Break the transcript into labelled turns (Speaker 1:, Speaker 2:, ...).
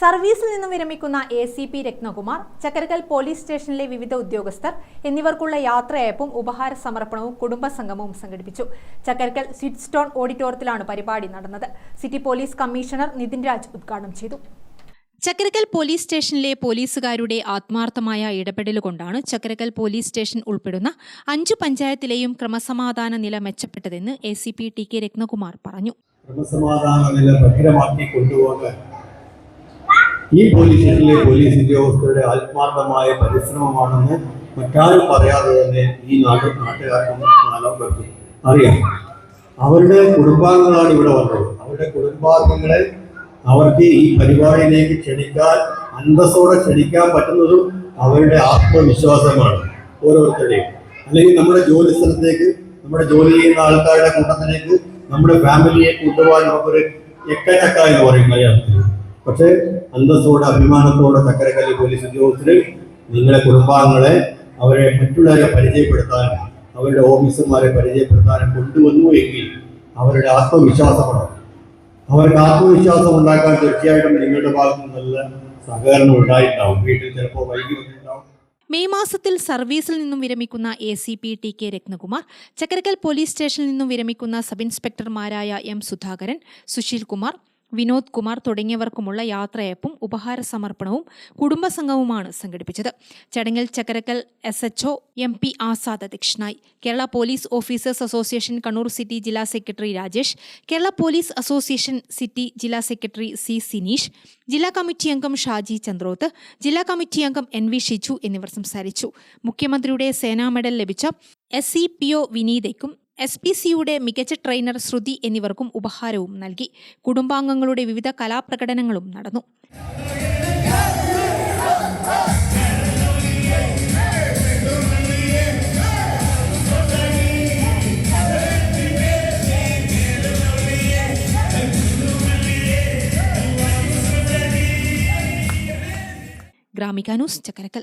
Speaker 1: സർവീസിൽ നിന്നും വിരമിക്കുന്ന A C P Ratnakumar Chakkarakkal police സ്റ്റേഷനിലെ വിവിധ ഉദ്യോഗസ്ഥർ എന്നിവർക്കുള്ള യാത്രയയപ്പും ഉപഹാര സമർപ്പണവും കുടുംബസംഗമവും സംഘടിപ്പിച്ചു. ചക്കരക്കൽ സ്വിറ്റ് സ്റ്റോൺ ഓഡിറ്റോറിയത്തിലാണ് പരിപാടി നടന്നത്. City police commissioner Nithin Raj ഉദ്ഘാടനം ചെയ്തു. ചക്കരക്കൽ പോലീസ് സ്റ്റേഷനിലെ പോലീസുകാരുടെ ആത്മാർത്ഥമായ ഇടപെടലുകൊണ്ടാണ് ചക്കരക്കൽ പോലീസ് സ്റ്റേഷൻ ഉൾപ്പെടുന്ന അഞ്ചു പഞ്ചായത്തിലെയും ക്രമസമാധാന നില മെച്ചപ്പെട്ടതെന്ന് A C P T K Ratnakumar പറഞ്ഞു.
Speaker 2: ക്രമസമാധാന നില ഭദ്രമാക്കി കൊണ്ടുപോകാൻ ഈ പോലീസ് പോലീസ് ഉദ്യോഗസ്ഥരുടെ ആത്മാർത്ഥമായ പരിശ്രമമാണെന്ന് മറ്റാരും പറയാതെ തന്നെ ഈ നാട് നാട്ടുകാർക്കും പറ്റി. അറിയാം. അവരുടെ കുടുംബാംഗങ്ങളാണ് ഇവിടെ വന്നത്. അവരുടെ കുടുംബാംഗങ്ങളെ അവർക്ക് ഈ പരിപാടിയിലേക്ക് ക്ഷണിക്കാൻ അന്തസ്സോടെ ക്ഷണിക്കാൻ പറ്റുന്നതും അവരുടെ ആത്മവിശ്വാസമാണ് ഓരോരുത്തരെയും അല്ലെങ്കിൽ നമ്മുടെ ജോലി സ്ഥലത്തേക്ക് നമ്മുടെ ജോലി ചെയ്യുന്ന ആൾക്കാരുടെ കൂട്ടത്തിലേക്ക് നമ്മുടെ ഫാമിലിയെ കൊണ്ടുപോകാൻ നമുക്കൊരു എക്കച്ചക്ക എന്ന് പറയും മലയാളത്തിൽ. പക്ഷേ അന്തസ്സോടെ അഭിമാനത്തോടെ ചക്കരക്കല്ലി പോലീസ് ഉദ്യോഗസ്ഥർ നിങ്ങളെ കുടുംബാംഗങ്ങളെ അവരെ മറ്റുള്ളവരെ പരിചയപ്പെടുത്താനും അവരുടെ ഓഫീസർമാരെ പരിചയപ്പെടുത്താനും കൊണ്ടുവന്നു എങ്കിൽ അവരുടെ ആത്മവിശ്വാസമാണ്. അവർക്ക് ആത്മവിശ്വാസം ഉണ്ടാക്കാൻ തീർച്ചയായിട്ടും നിങ്ങളുടെ ഭാഗത്ത് നല്ല സഹകരണം ഉണ്ടായിട്ടുണ്ടാവും. വീട്ടിൽ ചിലപ്പോൾ വൈകി
Speaker 1: മെയ് മാസത്തിൽ സർവീസിൽ നിന്നും വിരമിക്കുന്ന A C P T K Ratnakumar Chakkarakkal police സ്റ്റേഷനിൽ നിന്നും വിരമിക്കുന്ന സബ് ഇൻസ്പെക്ടർമാരായ എം സുധാകരൻ സുശീൽ കുമാർ വിനോദ് കുമാർ തുടങ്ങിയവർക്കുമുള്ള യാത്രയപ്പും ഉപഹാര സമർപ്പണവും കുടുംബസംഘവുമാണ് സംഘടിപ്പിച്ചത്. ചടങ്ങിൽ Chakkarakkal S HO M P Azad അധ്യക്ഷനായി. Kerala police officers association Kannur city ജില്ലാ secretary Rajesh. Kerala police association city ജില്ലാ സെക്രട്ടറി സി സിനീഷ്. ജില്ലാ കമ്മിറ്റി അംഗം ഷാജി ചന്ദ്രോത്ത്. ജില്ലാ കമ്മിറ്റി അംഗം എൻ വി ഷിജു എന്നിവർ സംസാരിച്ചു. മുഖ്യമന്ത്രിയുടെ സേനാ മെഡൽ ലഭിച്ച എസ് സി പി ഒ വിനീതയ്ക്കും എസ് പി സിയുടെ മികച്ച ട്രെയിനർ ശ്രുതി എന്നിവർക്കും ഉപഹാരവും നൽകി. കുടുംബാംഗങ്ങളുടെ വിവിധ കലാപ്രകടനങ്ങളും നടന്നു. ഗ്രാമിക ന്യൂസ് ചക്കരക്കൽ.